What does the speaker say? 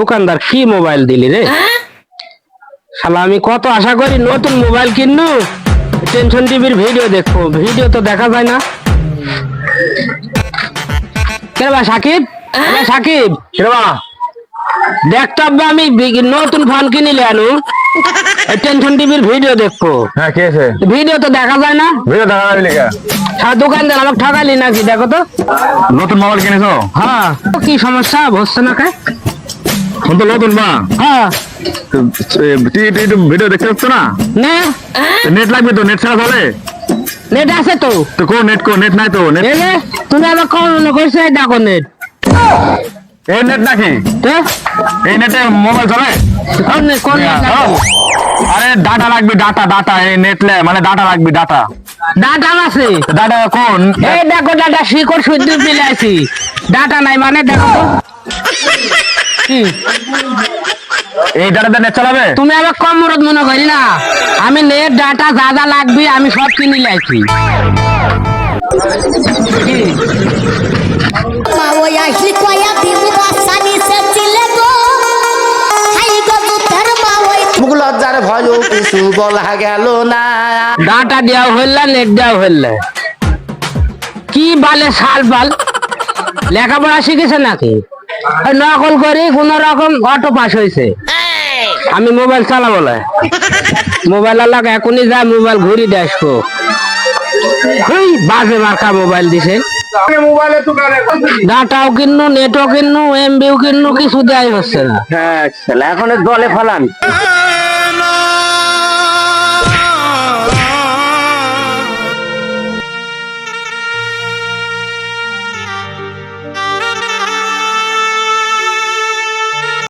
দোকানদার কি মোবাইল দিলি রে? শালা আমি কত আশা করি নতুন মোবাইল কিননু? টেনশন টিভির ভিডিও দেখব ভিডিও তো দেখা যায় না। কে বা সাকিব? এ সাকিব? কিরবা দেখতে আমি নতুন ফোন কিনিলে আনু। টেনশন টিভির ভিডিও দেখব। হ্যাঁ কে আছে? ভিডিও তো দেখা যায় না। ভিডিও দেখা যাবে লেখা সারা দোকানদার আমাকে ঠকালি নাকি দেখো তো। নতুন মোবাইল কিনেছো? হ্যাঁ। কি সমস্যা বসছে না ফোন তো নতুন বা হ্যাঁ। ভিডিও দেখতে পাচ্ছ না? নে। নেট লাগবে তো নেট ছাড়া চলে? নেট আছে তো। তো কো নেট কো নেট নাই তো নেট তুমি আমার কম মনে করছ দেখো নেট এই নেট নাকি? তো? এই নেটে মোবাইল চলে? হ্যাঁ। আরে ডাটা লাগবে ডাটা ডাটা এই নেট লে মানে ডাটা লাগবে ডাটা। ডাটা আছে। ডাটা কোন? এই দেখো ডাটা শিকড় শুদ্ধ পেলে আছি। ডাটা নাই মানে দেখো? এই ডাটাতে নেট চালাবে? তুমি আবার কম মরদ মনে করি না আমি নেট ডাটা যা যা লাগবে আমি সব কিনে লাইছি কিছু বলা গেল না ডাটা দেওয়া নেট দেওয়া কি বালে সাল বাল? লেখাপড়া শিখেছে নাকি? নকল করে, কোন রকম অটো পাস হয়েছে আমি মোবাইল চালাবো না। মোবাইল আলাক এখনই যা মোবাইল ঘুরি দেখব ওই বাজে মার্কা মোবাইল দিছে। ডাটাও কিনু নেটও কিনু এমবিও কিনু কিছু দেয় হচ্ছে না। হ্যাঁ এখন জলে ফেলান।